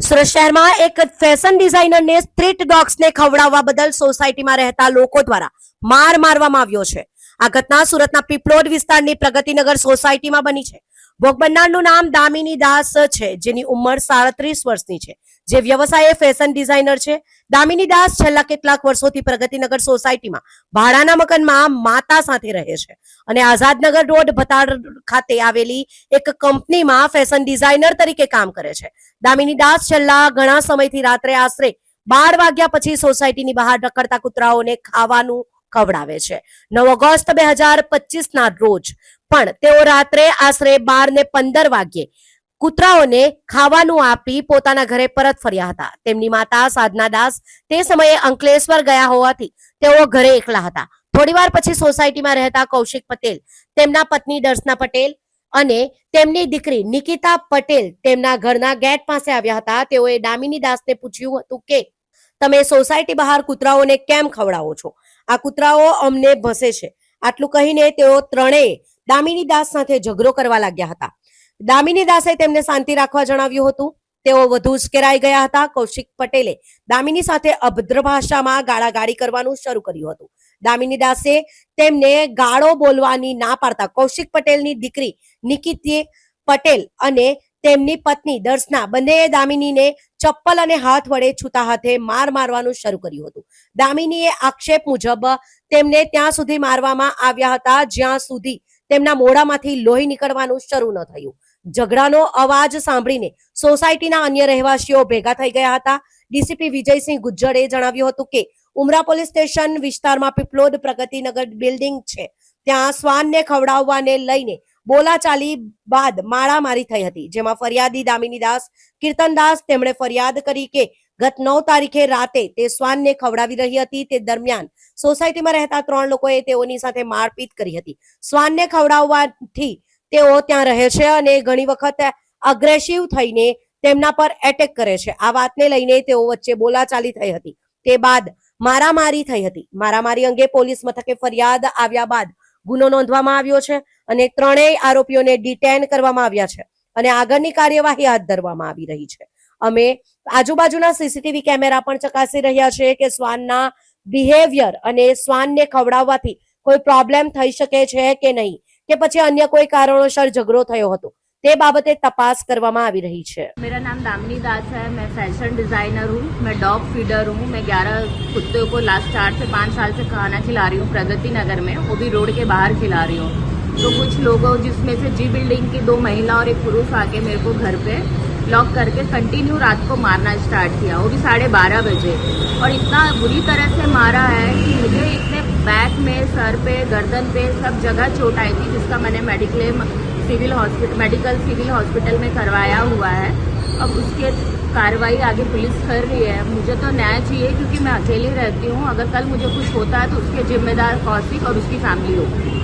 સુરત શહેરમાં એક fashion ડિઝાઇનરને street ડોગ્સને ખવડાવવા બદલ સોસાયટીમાં રહેતા લોકો દ્વારા માર મારવામાં આવ્યો છે. આ ઘટના સુરતના પીપલોદ વિસ્તારની પ્રગતિનગર સોસાયટીમાં બની છે. ભોગ નામ દામિની દાસ છે, જેની ઉંમર સાડત્રીસ વર્ષની છે. જે વ્યવસાયે ફેશન ડિઝાઇનર છે. દામિની દાસ છેલ્લા કેટલાક વર્ષોથી પ્રગતિનગર સોસાયટીમાં ભાડાના મકાનમાં માતા સાથે રહે છે અને આઝાદનગર રોડ ભતાડ ખાતે આવેલી એક કંપનીમાં ફેશન ડિઝાઇનર તરીકે કામ કરે છે. દામિની દાસ છેલ્લા ઘણા સમયથી રાત્રે આશરે બાર વાગ્યા પછી સોસાયટીની બહાર રખડતા કૂતરાઓને ખાવાનું ખવડાવે છે. નવ ઓગસ્ટ બે હજાર પચીસ ના રોજ પણ તેઓ રાત્રે આશરે બાર ને પંદર વાગ્યે કૂતરાઓને ખાવાનું આપી પોતાના ઘરે પરત ફર્યા હતા. તેમની માતા સાધના દાસ તે સમયે અંકલેશ્વર ગયા હોવાથી તેઓ ઘરે એકલા હતા. થોડીવાર પછી સોસાયટીમાં રહેતા કૌશિક પટેલ, તેમના પત્ની દર્શના પટેલ અને તેમની દીકરી નિકિતા પટેલ તેમના ઘરના ગેટ પાસે આવ્યા હતા. તેઓએ દામિની દાસને પૂછ્યું હતું કે, તમે સોસાયટી બહાર કૂતરાઓને કેમ ખવડાવો છો? આ કૂતરાઓ અમને ભસે છે. આટલું કહીને તેઓ ત્રણેય દામિની દાસ સાથે ઝઘડો કરવા લાગ્યા હતા. દામિની દાસે તેમને શાંતિ રાખવા જણાવ્યું હતું. તેઓ વધુ ઉશ્કેરાઈ ગયા હતા. કૌશિક પટેલે દામિની સાથે અભદ્ર ભાષામાં ગાળાગાળી કરવાનું શરૂ કર્યું હતું. દામિની દાસે તેમને ગાળો બોલવાની ના પાડતા કૌશિક પટેલની દીકરી નિકિતે પટેલ અને તેમની પત્ની દર્શના બંનેએ દામિનીને ચપ્પલ અને હાથ વડે છૂતા હાથે માર મારવાનું શરૂ કર્યું હતું. દામિનીએ આક્ષેપ મુજબ તેમને ત્યાં સુધી મારવામાં આવ્યા હતા, જ્યાં સુધી તેમના મોઢામાંથી લોહી નીકળવાનું શરૂ ન થયું. ઝઘડાનો અવાજ સાંભળીને સોસાયટીના અન્ય રહેવાસીઓ ભેગા થઈ ગયા હતા. ડીસીપી વિજયસિંહ ગુજ્જરે જણાવ્યું હતું કે, ઉમરા પોલીસ સ્ટેશન વિસ્તારમાં પીપલોદ પ્રગતિનગર બિલ્ડિંગ છે. ત્યાં શ્વાનને ખવડાવવાને લઈને બોલાચાલી બાદ મારામારી થઈ હતી, જેમાં ફરિયાદી દામિની દાસ કીર્તનદાસ તેમણે ફરિયાદ કરી કે ગત નવ તારીખે રાતે તે શ્વાનને ખવડાવી રહી હતી. તે દરમિયાન સોસાયટીમાં રહેતા ત્રણ લોકોએ તેઓની સાથે મારપીટ કરી હતી. શ્વાનને ખવડાવવાથી તેઓ ત્યાં રહે છે અને ઘણી વખત અગ્રેસિવ થઈને તેમના પર એટેક કરે છે. આ વાતને લઈને તેઓ વચ્ચે બોલાચાલી થઈ હતી. તે બાદ મારામારી થઈ હતી. મારામારી અંગે પોલીસ મથકે ફરિયાદ આવ્યા બાદ ગુનો નોંધવામાં આવ્યો છે અને ત્રણેય આરોપીઓને ડિટેન કરવામાં આવ્યા છે અને આગળની કાર્યવાહી હાથ ધરવામાં આવી રહી છે. અમે આજુબાજુના સીસીટીવી કેમેરા પણ ચકાસી રહ્યા છે કે શ્વાનના બિહેવિયર અને શ્વાનને ખવડાવવાથી કોઈ પ્રોબ્લેમ થઈ શકે છે કે નહીં? કે પછી અન્ય કોઈ કારણોસર ઝઘડો થયો હતો? તે બાબતે તપાસ કરવામાં આવી રહી છે मेरा नाम दामिनी दास है मैं फैशन डिज़ाइनर हूँ मैं डॉग फीडर हूँ मैं ग्यारह कुत्तों को लास्ट चार से पाँच साल से खाना खिला रही हूँ प्रगति नगर में वो भी रोड के बाहर खिला रही हूँ तो कुछ लोगों जिसमें से जी बिल्डिंग की दो महिला और एक पुरुष आके मेरे को घर पे लॉक करके कंटिन्यू रात को मारना स्टार्ट किया वो भी साढ़े बारह बजे और इतना बुरी तरह से मारा है कि मुझे इतने बैक में सर पे गर्दन पे सब जगह चोट आई थी जिसका मैंने mediclaim civil hospital medical civil hospital में करवाया हुआ है। अब उसके कार्रवाई आगे पुलिस कर रही है। मुझे तो न्याय चाहिए क्योंकि मैं अकेली रहती हूँ। अगर कल मुझे कुछ होता है तो उसके जिम्मेदार कौशिक और उसकी फैमिली होगी।